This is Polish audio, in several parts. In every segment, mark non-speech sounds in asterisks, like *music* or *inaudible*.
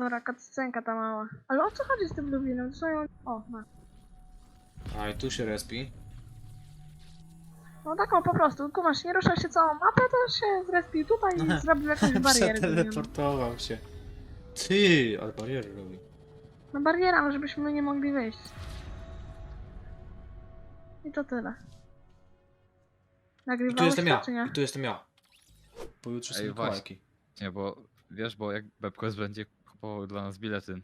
Dobra, cutscenka ta mała. Ale o co chodzi z tym Lublinem? Co ją... O, no. A i tu się respi. No taką po prostu, kumasz, nie rusza się całą mapę, to się zrespił tutaj i zrobił jakąś *laughs* barierę. Przeteleportował się. Ty, ale bariery robi. No bariera, no żebyśmy nie mogli wyjść. I to tyle. I tu Nagrywałeś jestem to, ja. czy nie? I tu jestem ja. Pojutrze są Ej, właśnie. Mikołajki. Nie, bo wiesz, bo jak Bebquest będzie kupował dla nas bilety,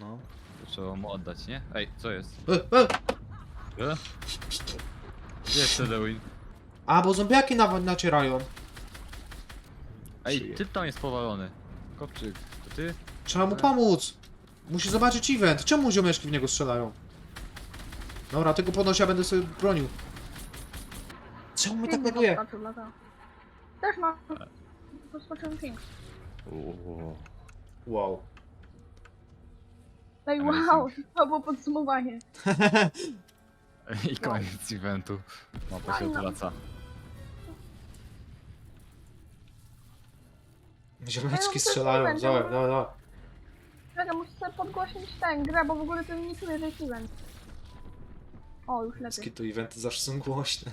No. to trzeba mu oddać, nie? Ej, co jest? E, e! E? Gdzie jest? A, bo zombiaki na, nacierają. Ej, typ tam jest powalony. Kopczyk, to ty? Trzeba mu pomóc. Musi zobaczyć event. Czemu ziomeczki w niego strzelają? Dobra, tego podnosi, ja będę sobie bronił. Czemu mnie tak Pięknie neguje? podskoczył, dlatego. Też mam. Podskoczyłem ping. Uuu. Wow. Ej, Amazing. wow, to było podsumowanie. *laughs* I koniec eventu. Mapa się Fajna. odwraca. Ziomeczki też strzelają. dobra. dobra, dobra. Czekaj, muszę sobie podgłośnić tę grę, bo w ogóle to nie czuję tej event. O, już lepiej. Wszystkie tu eventy zawsze są głośne.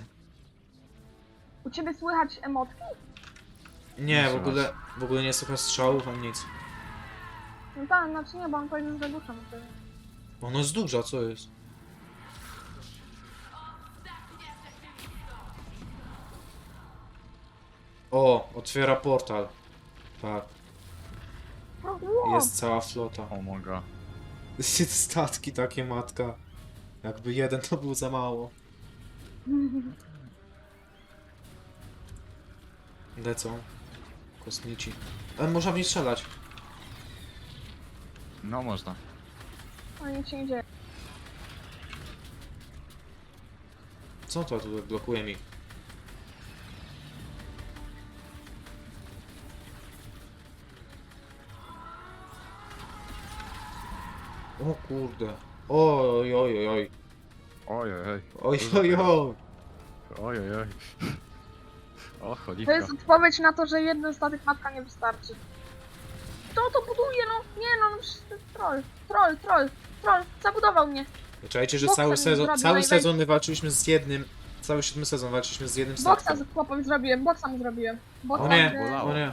U ciebie słychać emotki? Nie, w ogóle, w ogóle nie słychać strzałów ani nic. No tak, znaczy nie, bo on powiedział, że zagłuszam. to jest- Ona jest duża, co jest? O, otwiera portal. Tak, O, wow. jest cała flota. O moga. *laughs* Statki takie, matka. Jakby jeden to był za mało. *laughs* Lecą. Kosmici. Ale można w nie strzelać. No można. O, nic się nie dzieje. Co to tu blokuje mi? O kurde. Oj, oj, oj, oj. Oj, oj, oj. Oj, oj, oj. Oj, oj, oj. *laughs* O, To cholipka. jest odpowiedź na to, że jeden statek matka nie wystarczy. Buduje, no? Nie no, no przecież troll. Troll, troll, troll. Zabudował mnie. Czekajcie, że Boksa cały mi sezon, zrobił cały najweź- sezon my walczyliśmy z jednym, cały siódmy sezon walczyliśmy z jednym Boksa statkiem. z chłopem zrobiłem, boksa mu zrobiłem. Boksa, O nie, że- o nie.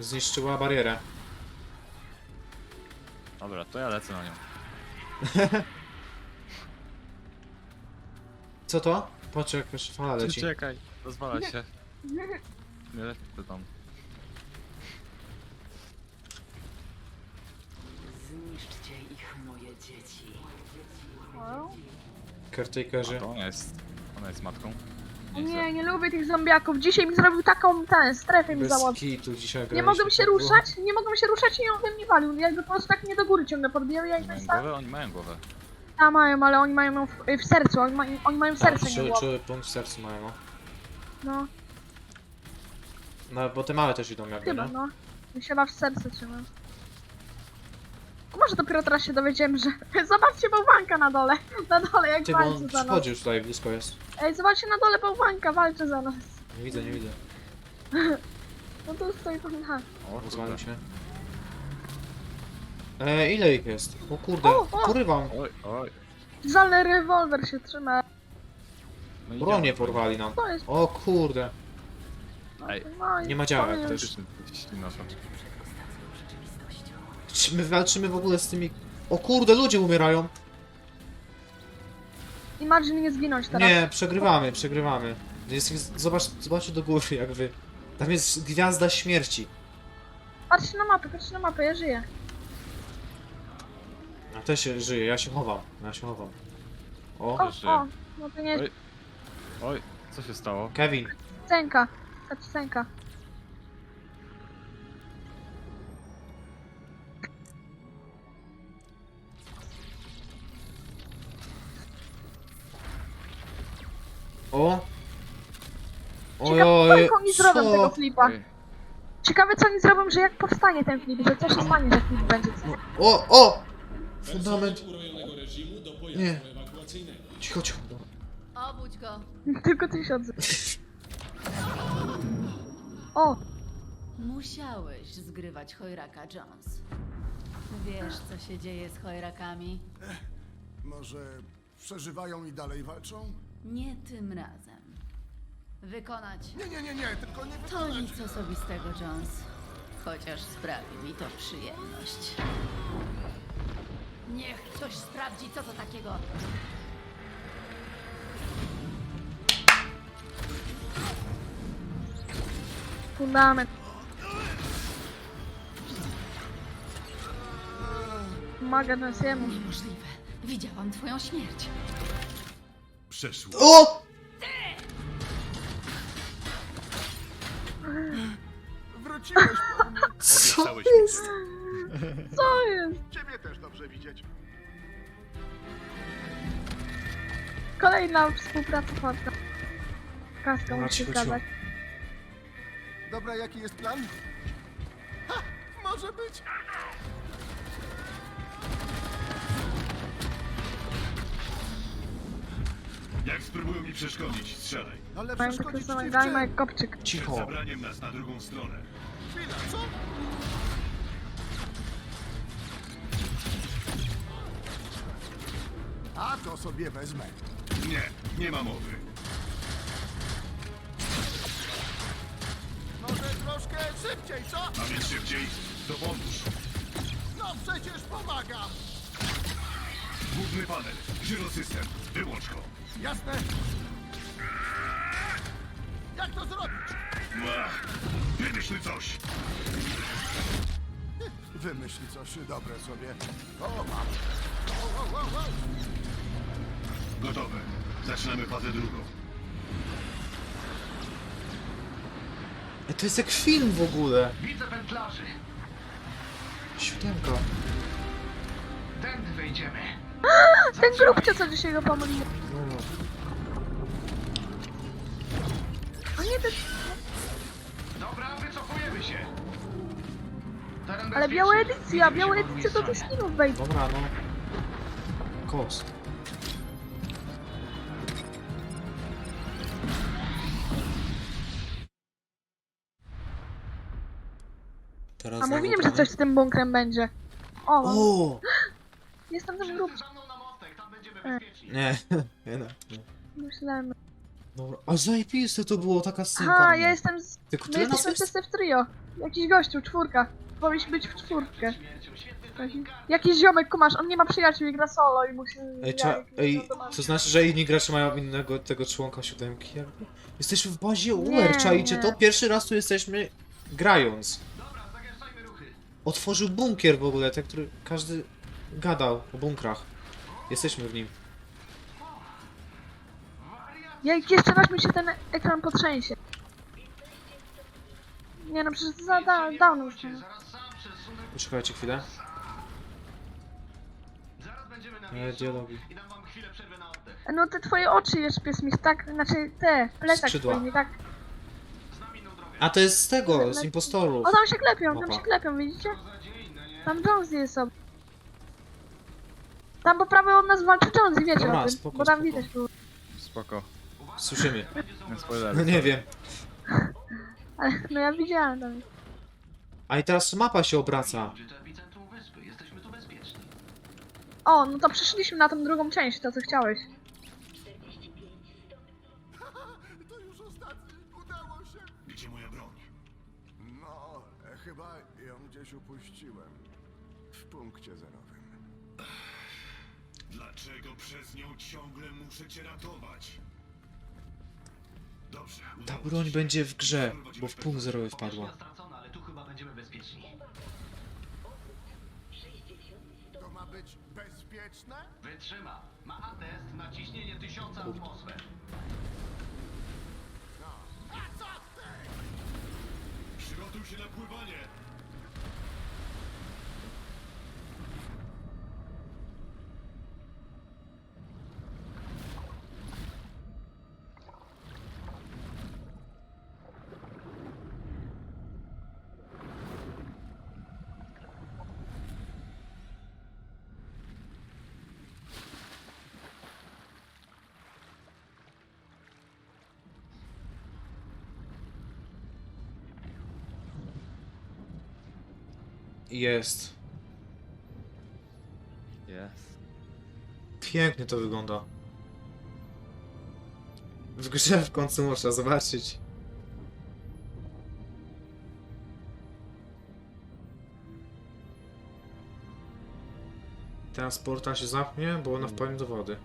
Zniszczyła barierę. Dobra, to ja lecę na nią. *laughs* Co to? Patrz jakaś fala leci. Czekaj, rozwala się. *laughs* Nie lecę tam. Zniszczcie ich, moje dzieci. To ona jest. Ona jest matką. o nie, nie lubię tych zombiaków. Dzisiaj mi zrobił taką tę strefę mi Bez kitu dzisiaj Nie graliśmy, mogłem się było- ruszać, nie mogłem się ruszać i on we mnie walił. Jakby po prostu tak mnie do góry ciągle podbijał, ja Oni i mają ten głowę? Oni mają głowę. A mają, ale oni mają ją w, w sercu, oni, mają- oni mają Tak, serce, nie czuły, głowę. czuły punkt w sercu mają, no. No, no. bo te małe też idą jakby, chyba, nie? no. Mi się chyba w serce trzyma. A Może dopiero teraz się dowiedziałem, że... *laughs* Zobaczcie bałwanka na dole, na dole jak Ty, bo on walczy za nas. przychodzi już tutaj, blisko jest. Ej, zobaczcie na dole bałwanka, walczy za nas. Nie widzę, nie widzę. *laughs* No tu stoi pan, ha. O, Rozwalił się. E, ile ich jest? O kurde, O, o! porywam. Oj, oj. Żalny rewolwer się trzyma. No i Bronie działa. porwali nam. To jest... O kurde. Ej, No, i nie ma działek też. My walczymy w ogóle z tymi... O kurde, ludzie umierają. Imagine nie zginąć teraz. Nie, przegrywamy, przegrywamy. Jest, ich- zobacz, zobaczcie do góry jakby. Tam jest gwiazda śmierci. Patrzcie na mapę, patrzcie na mapę, ja żyję. Ja też się żyję, ja się chowam. Ja się chowam. O, O, o, no to nie Oj. Oj, co się stało? Kevin. scenka. Ta scenka. O! Ciekawe, oj, jak oni zrobią co? tego flipa. Ciekawe co oni zrobią, że jak powstanie ten flip, że co się stanie, że flip będzie. O, o! Fundament. Personel urojonego reżimu do pojazdu Nie. ewakuacyjnego. Cicho, cicho. Obudź go. *laughs* Tylko ty się. O, Musiałeś zgrywać Chojraka Jones. Wiesz, co się dzieje z chojrakami? Może przeżywają i dalej walczą? Nie tym razem. Wykonać. Nie, nie, nie, nie, tylko nie To wykonać. nic osobistego, Jones. Chociaż sprawi mi to przyjemność. Niech ktoś sprawdzi, co to takiego. Fundament. Pomaga nas jemu. Niemożliwe. Widziałam twoją śmierć. Przeszło. O! Wróciłeś po mnie. Co Obiecałeś jest? Co jest? Ciebie też dobrze widzieć. Kolejna współpraca partner. Kaska musi gadać. Dobra, jaki jest plan? Ha! Może być! Jak spróbują mi przeszkodzić, strzelaj. Ale Mają takie przeszkodzić gajma czym? jak kopczyk. Przed Cicho. zabraniem nas na drugą stronę. Chwila, co? A to sobie wezmę. Nie, nie ma mowy. Może troszkę szybciej, co? A więc szybciej, to pomóż. No przecież pomagam! Główny panel, żyrosystem, wyłącz go. Jasne? Jak to zrobić? Ach, Wymyśl coś. Wymyśl coś dobre sobie. O, mam. O, o, o, o. Gotowe. Zaczynamy fazę drugą. Ej, To jest jak film w ogóle. Widzę wędlarzy. Siódemka. Tędy wejdziemy. *gasps* Ten grubcie, co dzisiaj go pomylił. No. A nie, ten... Dobra, wycofujemy się. Teren Ale bezpieczny. biała edycja, Widzimy biała się po drugiej edycja to tych stronie. skinów wejdzie. Dobra, no. Kos. Teraz A mówiłem, że coś z tym bunkrem będzie. O, O! *gasps* jestem tym Wszyscy Nie, *laughs* nie, no, nie. Myślałem. Dobra, a zajebiste to było, taka synka. Aha, ja jestem z... Tylko My tyle nas jesteśmy jest? wszyscy w trio. Jakiś gościu, czwórka. Powinniśmy być w czwórkę. Taki-. Jakiś ziomek kumasz, on nie ma przyjaciół i gra solo i musi... Ej, cza, ej, to znaczy, że inni gracze mają innego tego członka siódemki jakby? Jesteśmy w bazie UR, Nie, czajcie nie. to? Pierwszy raz tu jesteśmy grając. Dobra, zagęszczajmy ruchy. Otworzył bunkier w ogóle, ten, który każdy gadał o bunkrach. Jesteśmy w nim. Jak jeszcze raz mi się ten ekran potrzęsie. Nie no, przecież za da, dawno już. nie. Zaraz sam przesunę. Poczekajcie chwilę. Zaraz będziemy na E, miejscu dialogi. i dam wam chwilę przerwy na oddech. No te twoje oczy jeszcze pies mi tak, znaczy te, plecak Skrzydła. mi tak. Drogę. A to jest z tego, z impostorów. O, tam się klepią, tam Opa. się klepią, widzicie? Tam Jonesy jest sobie. Tam po prawej od nas walczy Jonesy, wiecie Dobra, o tym, spoko, bo tam spoko. widać było. Spoko. Słyszymy. Nie. No nie wiem. Ale, *laughs* no ja widziałem tam. A i teraz mapa się obraca. Ludzie, to epicentrum wyspy. Jesteśmy tu bezpieczni. O, no to przeszliśmy na tą drugą część, to co chciałeś. Ta broń będzie w grze, bo w punkt zerowy wpadła. stracona, ale tu chyba będziemy bezpieczni. To ma być bezpieczne? Wytrzyma. Ma atest na ciśnienie tysiąca atmosfer. A co ty? Przygotuj się na pływanie. Jest. Jest. Pięknie to wygląda. W grze w końcu można zobaczyć. Teraz portal się zamknie, bo ona wpadnie do wody.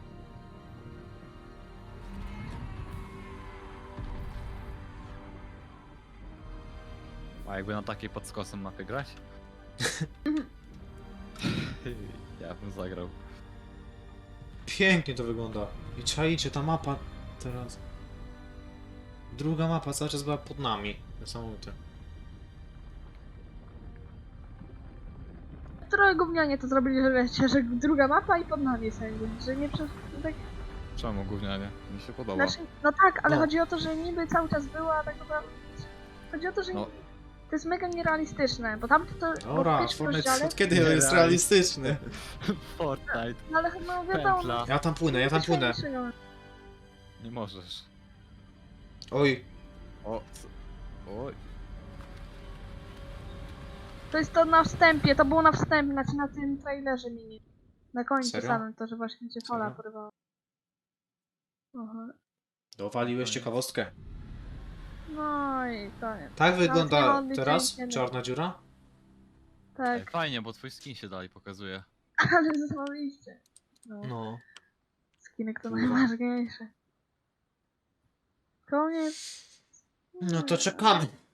A jakby na takiej pod skosem mapie grać? Ja bym zagrał. Pięknie to wygląda. I czajcie, ta mapa teraz. Druga mapa cały czas była pod nami. Niesamowite. Trochę gównianie to zrobili, że wiecie, że druga mapa i pod nami sędzie. Że nie przez... Tak, Czemu gównianie? Mi się podoba. znaczy, no tak, ale No. chodzi o to, że niby cały czas była, a tak naprawdę... Chodzi o to, że No. To jest mega nierealistyczne, bo tam to... pierwszym Fortnite od kiedy Nie jest realistyczny? *laughs* Fortnite. No ale no wiadomo... Pętla. Ja tam płynę, ja tam płynę. Nie możesz. Oj, O, co? Oj. To jest to na wstępie, to było na wstępie, znaczy na tym trailerze mini. Na końcu Serio? samym to, że właśnie cię fala Serio? porywała. Aha. dowaliłeś ciekawostkę. No i koniec. Tak wygląda teraz czarna dziura? Ej, Tak, fajnie, bo twój skin się dalej pokazuje. ale zarobiście. No. No. Skinek to Kurwa. najważniejsze. Koniec. No to czekamy.